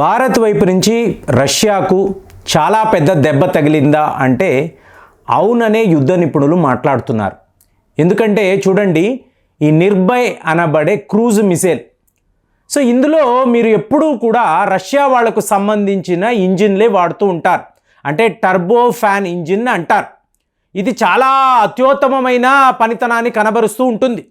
భారత్ వైపు నుంచి రష్యాకు చాలా పెద్ద దెబ్బ తగిలిందా అంటే అవుననే యుద్ధ నిపుణులు మాట్లాడుతున్నారు. ఎందుకంటే చూడండి ఈ నిర్భయ్ అనబడే క్రూజ్ మిసైల్. సో ఇందులో మీరు ఎప్పుడూ కూడా రష్యా వాళ్ళకు సంబంధించిన ఇంజిన్లే వాడుతూ ఉంటారు. అంటే టర్బో ఫ్యాన్ ఇంజిన్ అంటారు. ఇది చాలా అత్యుత్తమమైన పనితనాన్ని కనబరుస్తూ ఉంటుంది.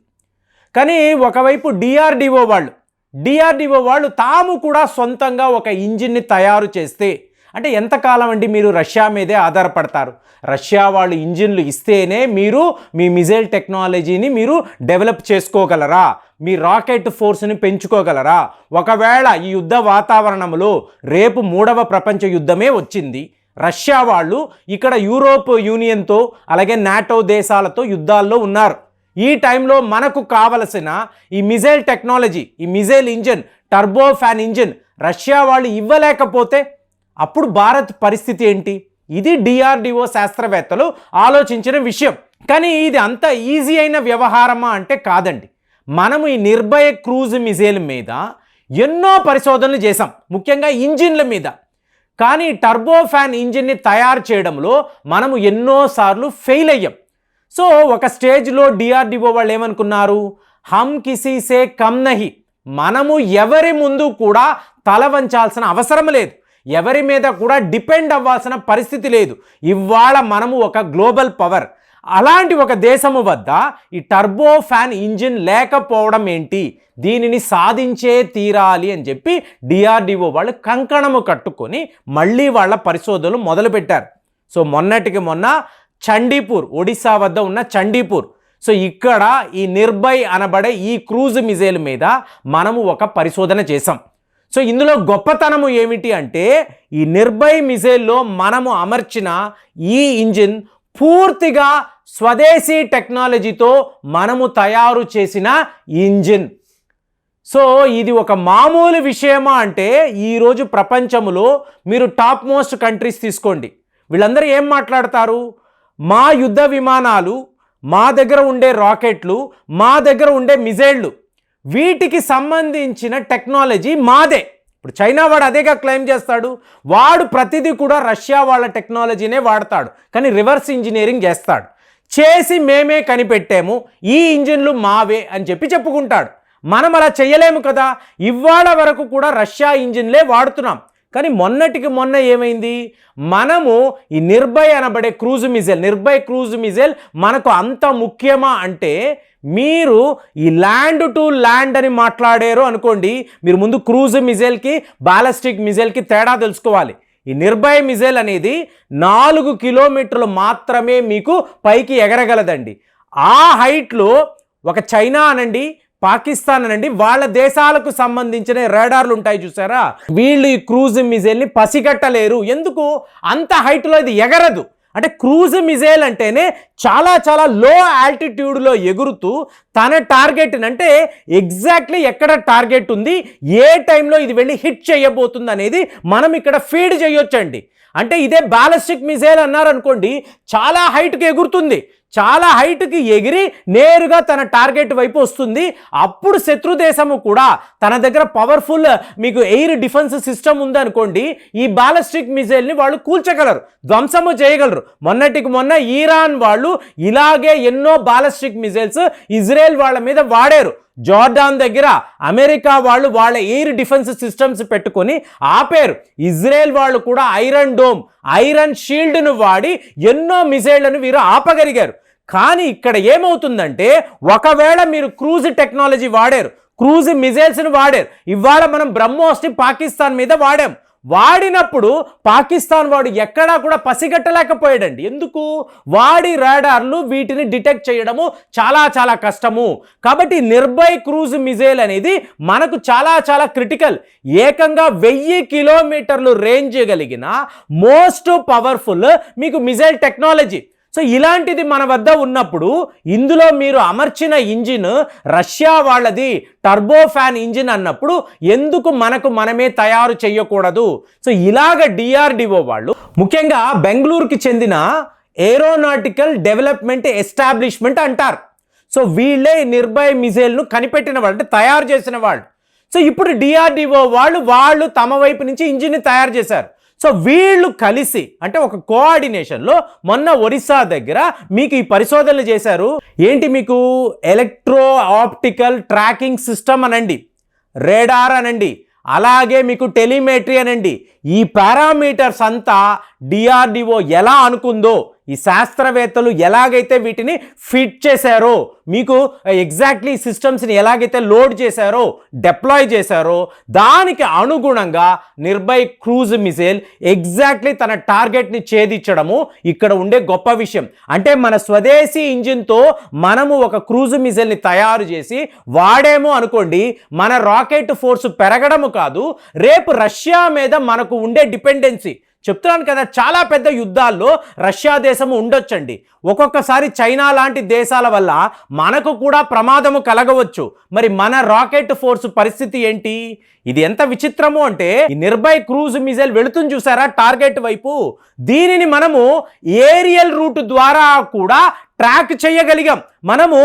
కానీ ఒకవైపు డిఆర్డిఓ వాళ్ళు డిఆర్డిఓ వాళ్ళు తాము కూడా సొంతంగా ఒక ఇంజిన్ని తయారు చేస్తే అంటే ఎంతకాలం అండి మీరు రష్యా మీదే ఆధారపడతారు? రష్యా వాళ్ళు ఇంజిన్లు ఇస్తేనే మీరు మీ మిజైల్ టెక్నాలజీని మీరు డెవలప్ చేసుకోగలరా? మీ రాకెట్ ఫోర్స్ని పెంచుకోగలరా? ఒకవేళ ఈ యుద్ధ వాతావరణంలో రేపు మూడవ ప్రపంచ యుద్ధమే వచ్చింది రష్యా వాళ్ళు ఇక్కడ యూరోప్ యూనియన్తో అలాగే నాటో దేశాలతో యుద్ధాల్లో ఉన్నారు. ఈ టైంలో మనకు కావలసిన ఈ మిజైల్ టెక్నాలజీ ఈ missile engine turbo fan engine Russia వాళ్ళు ఇవ్వలేకపోతే అప్పుడు భారత్ పరిస్థితి ఏంటి? ఇది డిఆర్డిఓ శాస్త్రవేత్తలు ఆలోచించిన విషయం. కానీ ఇది అంత ఈజీ అయిన వ్యవహారమా అంటే కాదండి. మనము ఈ నిర్భయ క్రూజ్ మిజైల్ మీద ఎన్నో పరిశోధనలు చేశాం. ముఖ్యంగా ఇంజిన్ల మీద. కానీ టర్బో ఫ్యాన్ ఇంజిన్ని తయారు చేయడంలో మనము ఎన్నోసార్లు ఫెయిల్ అయ్యాం. సో ఒక స్టేజ్లో డిఆర్డిఓ వాళ్ళు ఏమనుకున్నారు? హమ్ కిసీసే కమ్ నహి. మనము ఎవరి ముందు కూడా తల వంచాల్సిన అవసరం లేదు. ఎవరి మీద కూడా డిపెండ్ అవ్వాల్సిన పరిస్థితి లేదు. ఇవాళ మనము ఒక గ్లోబల్ పవర్. అలాంటి ఒక దేశము వద్ద ఈ టర్బో ఫ్యాన్ ఇంజిన్ లేకపోవడం ఏంటి? దీనిని సాధించే తీరాలి అని చెప్పి డిఆర్డిఓ వాళ్ళు కంకణము కట్టుకొని మళ్ళీ వాళ్ళ పరిశోధనలు మొదలుపెట్టారు. సో మొన్నటికి మొన్న చండీపూర్ ఒడిశా వద్ద ఉన్న చండీపూర్. సో ఇక్కడ ఈ నిర్భయ్ అనబడే ఈ క్రూజ్ మిజైల్ మీద మనము ఒక పరిశోధన చేసాం సో ఇందులో గొప్పతనము ఏమిటి అంటే ఈ నిర్భయ్ మిజైల్లో మనము అమర్చిన ఈ ఇంజిన్ పూర్తిగా స్వదేశీ టెక్నాలజీతో మనము తయారు చేసిన ఇంజిన్. సో ఇది ఒక మామూలు విషయమా అంటే ఈరోజు ప్రపంచంలో మీరు టాప్ మోస్ట్ కంట్రీస్ తీసుకోండి. వీళ్ళందరూ ఏం మాట్లాడతారు? మా యుద్ధ విమానాలు మా దగ్గర ఉండే రాకెట్లు మా దగ్గర ఉండే మిజైళ్ళు వీటికి సంబంధించిన టెక్నాలజీ మాదే. ఇప్పుడు చైనా వాడు అదేగా క్లెయిమ్ చేస్తాడు. వాడు ప్రతిదీ కూడా రష్యా వాళ్ళ టెక్నాలజీనే వాడతాడు. కానీ రివర్స్ ఇంజనీరింగ్ చేస్తాడు. చేసి మేమే కనిపెట్టాము. ఈ ఇంజిన్లు మావే అని చెప్పి చెప్పుకుంటాడు. మనం అలా చేయలేము కదా. ఇవాళ వరకు కూడా రష్యా ఇంజిన్లే వాడుతున్నాం. కానీ మొన్నటికి మొన్న ఏమైంది? మనము ఈ నిర్భయ్ అనబడే cruise missile Nirbhay cruise missile మనకు అంత ముఖ్యమా అంటే మీరు ఈ ల్యాండ్ టు ల్యాండ్ అని మాట్లాడారు అనుకోండి మీరు ముందు క్రూజ్ మిజైల్కి బాలస్టిక్ మిజైల్కి తేడా తెలుసుకోవాలి. ఈ నిర్భయ మిజైల్ అనేది నాలుగు కిలోమీటర్లు మాత్రమే మీకు పైకి ఎగరగలదండి. ఆ హైట్లో ఒక చైనా అనండి పాకిస్తాన్ అనండి వాళ్ళ దేశాలకు సంబంధించిన రాడార్లు ఉంటాయి చూసారా? వీళ్ళు ఈ క్రూజ్ మిజైల్ని పసిగట్టలేరు. ఎందుకు? అంత హైట్లో ఇది ఎగరదు. అంటే క్రూజ్ మిజైల్ అంటేనే చాలా చాలా లో ఆల్టిట్యూడ్లో ఎగురుతూ తన టార్గెట్ అంటే ఎగ్జాక్ట్లీ ఎక్కడ టార్గెట్ ఉంది ఏ టైంలో ఇది వెళ్ళి హిట్ చేయబోతుంది అనేది మనం ఇక్కడ ఫీడ్ చేయొచ్చండి. అంటే ఇదే బాలిస్టిక్ మిజైల్ అన్నారనుకోండి చాలా హైట్కి ఎగురుతుంది. చాలా హైట్కి ఎగిరి నేరుగా తన టార్గెట్ వైపు వస్తుంది. అప్పుడు శత్రు దేశము కూడా తన దగ్గర పవర్ఫుల్ మీకు ఎయిర్ డిఫెన్స్ సిస్టమ్ ఉందనుకోండి ఈ బాలస్టిక్ మిజైల్ని వాళ్ళు కూల్చగలరు ధ్వంసము చేయగలరు. మొన్నటికి మొన్న ఈరాన్ వాళ్ళు ఇలాగే ఎన్నో బాలస్టిక్ మిజైల్స్ ఇజ్రాయెల్ వాళ్ళ మీద వాడారు. జార్డాన్ దగ్గర అమెరికా వాళ్ళు వాళ్ళ ఎయిర్ డిఫెన్స్ సిస్టమ్స్ పెట్టుకొని ఆపారు. ఇజ్రాయెల్ వాళ్ళు కూడా ఐరన్ డోమ్ ఐరన్ షీల్డ్ను వాడి ఎన్నో మిసైళ్ళను వీరు ఆపగలిగారు. కానీ ఇక్కడ ఏమవుతుందంటే ఒకవేళ మీరు క్రూజ్ టెక్నాలజీ వాడారు క్రూజ్ మిజైల్స్ని వాడారు ఇవాళ మనం బ్రహ్మోస్ని పాకిస్తాన్ మీద వాడాం. వాడినప్పుడు పాకిస్తాన్ వాడు ఎక్కడా కూడా పసిగట్టలేకపోయాడండి. ఎందుకు? వాడి రాడార్లు వీటిని డిటెక్ట్ చేయడము చాలా చాలా కష్టము. కాబట్టి నిర్భయ్ క్రూజ్ మిజైల్ అనేది మనకు చాలా చాలా క్రిటికల్. ఏకంగా వెయ్యి కిలోమీటర్లు రేంజ్ కలిగిన మోస్ట్ పవర్ఫుల్ మీకు మిజైల్ టెక్నాలజీ. సో ఇలాంటిది మన వద్ద ఉన్నప్పుడు ఇందులో మీరు అమర్చిన ఇంజిన్ రష్యా వాళ్ళది టర్బో ఫ్యాన్ ఇంజిన్ అన్నప్పుడు ఎందుకు మనకు మనమే తయారు చేయకూడదు సో ఇలాగ డిఆర్డిఓ వాళ్ళు ముఖ్యంగా బెంగళూరుకి చెందిన ఏరోనాటికల్ డెవలప్మెంట్ ఎస్టాబ్లిష్మెంట్ అంటారు. సో వీళ్ళే నిర్భయ్ మిజైల్ను కనిపెట్టిన వాళ్ళు అంటే తయారు చేసిన వాళ్ళు. సో ఇప్పుడు డిఆర్డిఓ వాళ్ళు వాళ్ళు తమ వైపు నుంచి ఇంజిన్ని తయారు చేశారు. సో వీళ్ళు కలిసి అంటే ఒక కోఆర్డినేషన్లో మొన్న ఒరిస్సా దగ్గర మీకు ఈ పరిశోధనలు చేశారు. ఏంటి మీకు? ఎలక్ట్రో ఆప్టికల్ ట్రాకింగ్ సిస్టమ్ అనండి. రేడార్ అనండి. అలాగే మీకు టెలిమెట్రీ అనండి. ఈ పారామీటర్స్ అంతా డిఆర్డిఓ ఎలా అనుకుందో ఈ శాస్త్రవేత్తలు ఎలాగైతే వీటిని ఫిట్ చేశారో మీకు ఎగ్జాక్ట్లీ సిస్టమ్స్ని ఎలాగైతే లోడ్ చేశారో డిప్లాయ్ చేశారో దానికి అనుగుణంగా నిర్భయ్ క్రూజ్ మిసైల్ ఎగ్జాక్ట్లీ తన టార్గెట్ని ఛేదించడము ఇక్కడ ఉండే గొప్ప విషయం. అంటే మన స్వదేశీ ఇంజిన్తో మనము ఒక క్రూజ్ మిసైల్ని తయారు చేసి వాడేమో అనుకోండి మన రాకెట్ ఫోర్స్ పెరగడము కాదు రేపు రష్యా మీద మనకు ఉండే డిపెండెన్సీ చెప్తున్నాను కదా చాలా పెద్ద యుద్ధాల్లో రష్యా దేశము ఉండొచ్చండి. ఒక్కొక్కసారి చైనా లాంటి దేశాల వల్ల మనకు కూడా ప్రమాదము కలగవచ్చు. మరి మన రాకెట్ ఫోర్స్ పరిస్థితి ఏంటి? ఇది ఎంత విచిత్రము అంటే ఈ నిర్భయ్ క్రూజ్ మిజైల్ వెళుతుంది చూసారా టార్గెట్ వైపు. దీనిని మనము ఏరియల్ రూట్ ద్వారా కూడా ట్రాక్ చేయగలిగాం. మనము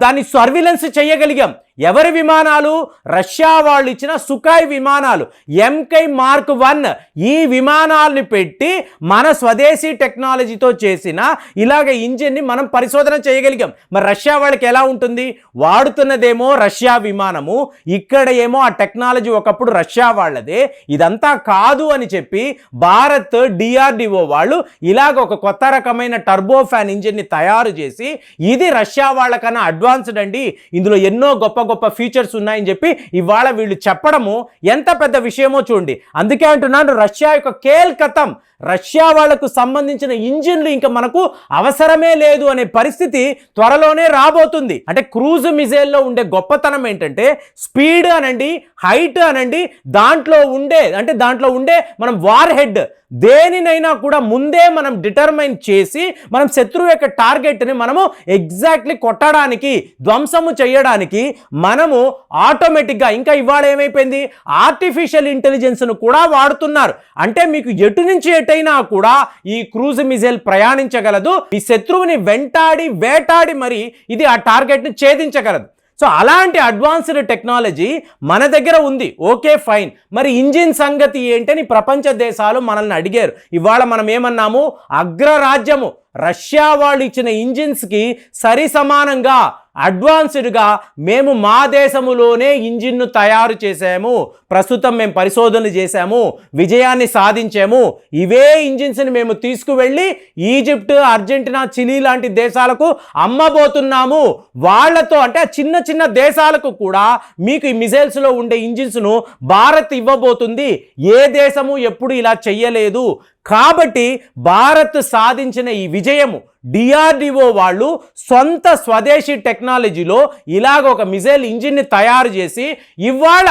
దాన్ని సర్విలెన్స్ చేయగలిగాం. ఎవరి విమానాలు? రష్యా వాళ్ళు ఇచ్చిన సుకాయ్ విమానాలు. ఎంకై మార్క్ వన్ ఈ విమానాలను పెట్టి మన స్వదేశీ టెక్నాలజీతో చేసిన ఇలాగ ఇంజిన్ని మనం పరిశోధన చేయగలిగాం. మరి రష్యా వాళ్ళకి ఎలా ఉంటుంది? వాడుతున్నదేమో రష్యా విమానము. ఇక్కడ ఏమో ఆ టెక్నాలజీ ఒకప్పుడు రష్యా వాళ్ళదే ఇదంతా కాదు అని చెప్పి భారత్ డిఆర్డిఓ వాళ్ళు ఇలాగ ఒక కొత్త రకమైన టర్బో ఫ్యాన్ ఇంజిన్ని తయారు చేసి ఇది రష్యా వాళ్ళకన్నా అడ్వాన్స్డ్ అండి ఇందులో ఎన్నో గొప్ప గొప్ప ఫీచర్స్ ఉన్నాయని చెప్పి ఇవాళ వీళ్ళు చెప్పడము ఎంత పెద్ద విషయమో చూడండి. అందుకే అంటున్నాను రష్యా యొక్క కేల్కతం రష్యా వాళ్ళకు సంబంధించిన ఇంజిన్లు ఇంకా మనకు అవసరమే లేదు అనే పరిస్థితి త్వరలోనే రాబోతుంది. అంటే క్రూజ్ మిజైల్లో ఉండే గొప్పతనం ఏంటంటే స్పీడ్ అనండి హైట్ అనండి దాంట్లో ఉండే అంటే దాంట్లో ఉండే మనం వార్ హెడ్ దేనినైనా కూడా ముందే మనం డిటర్మైన్ చేసి మనం శత్రువు యొక్క టార్గెట్ని మనము ఎగ్జాక్ట్లీ కొట్టడానికి ధ్వంసము చేయడానికి మనము ఆటోమేటిక్గా ఇంకా ఇవాళ ఏమైపోయింది? ఆర్టిఫిషియల్ ఇంటెలిజెన్స్ను కూడా వాడుతున్నారు. అంటే మీకు ఎటు నుంచి ఎటు ఎటైనా కూడా ఈ క్రూజ్ మిజైల్ ప్రయాణించగలదు. ఈ శత్రువుని వెంటాడి వేటాడి మరి ఇది ఆ టార్గెట్ని ఛేదించగలదు. సో అలాంటి అడ్వాన్స్డ్ టెక్నాలజీ మన దగ్గర ఉంది. Okay fine. మరి ఇంజిన్ సంగతి ఏంటని ప్రపంచ దేశాలు మనల్ని అడిగారు. ఇవాళ మనం ఏమన్నాము? అగ్రరాజ్యము. రష్యా వాళ్ళు ఇచ్చిన ఇంజిన్స్కి సరి సమానంగా అడ్వాన్స్డ్గా మేము మా దేశములోనే ఇంజిన్ను తయారు చేసాము ప్రస్తుతం మేము పరిశోధనలు చేశాము విజయాన్ని సాధించాము. ఇవే ఇంజిన్స్ని మేము తీసుకువెళ్ళి ఈజిప్ట్ అర్జెంటీనా చిలీ లాంటి దేశాలకు అమ్మబోతున్నాము. వాళ్ళతో అంటే చిన్న చిన్న దేశాలకు కూడా మీకు ఈ మిజైల్స్లో ఉండే ఇంజిన్స్ను భారత్ ఇవ్వబోతుంది. ఏ దేశము ఎప్పుడు ఇలా చెయ్యలేదు. కాబట్టి భారత్ సాధించిన ఈ విజయము డిఆర్డిఓ వాళ్ళు సొంత స్వదేశీ టెక్నాలజీలో ఇలాగ ఒక మిజైల్ ఇంజిన్ని తయారు చేసి ఇవాళ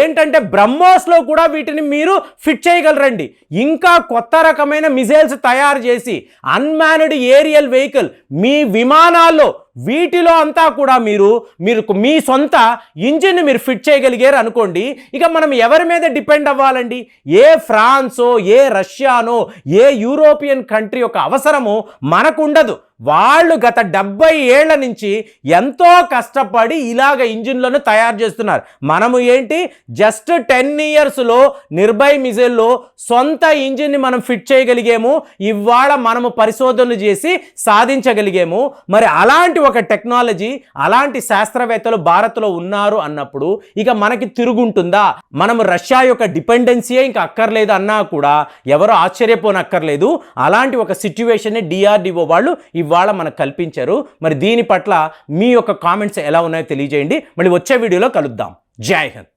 ఏంటంటే బ్రహ్మోస్లో కూడా వీటిని మీరు ఫిట్ చేయగలరండి. ఇంకా కొత్త రకమైన మిజైల్స్ తయారు చేసి అన్మాన్డ్ ఏరియల్ వెహికల్ మీ విమానాల్లో వీటిలో అంతా కూడా మీరు మీరు మీ సొంత ఇంజిన్ మీరు ఫిట్ చేయగలిగారు అనుకోండి ఇక మనం ఎవరి మీద డిపెండ్ అవ్వాలండి? ఏ ఫ్రాన్సో ఏ రష్యానో ఏ యూరోపియన్ కంట్రీ యొక్క అవసరము మనకు ఉండదు. వాళ్ళు గత డెబ్బై ఏళ్ళ నుంచి ఎంతో కష్టపడి ఇలాగ ఇంజిన్లను తయారు చేస్తున్నారు. మనము ఏంటి? జస్ట్ టెన్ ఇయర్స్లో నిర్భయ్ మిజైల్లో సొంత ఇంజిన్ని మనం ఫిట్ చేయగలిగాము ఇవాళ మనము పరిశోధనలు చేసి సాధించగలిగాము. మరి అలాంటి ఒక టెక్నాలజీ అలాంటి శాస్త్రవేత్తలు భారత్లో ఉన్నారు అన్నప్పుడు ఇక మనకి తిరుగుంటుందా? మనము రష్యా యొక్క డిపెండెన్సీయే ఇంకా అక్కర్లేదు అన్నా కూడా ఎవరో ఆశ్చర్యపోనక్కర్లేదు. అలాంటి ఒక సిచ్యువేషన్ని డిఆర్డిఓ వాళ్ళు ఇవాళ మనకు కల్పించారు. మరి దీని పట్ల మీ యొక్క కామెంట్స్ ఎలా ఉన్నాయో తెలియజేయండి. మళ్ళీ వచ్చే వీడియోలో కలుద్దాం. జై హింద్.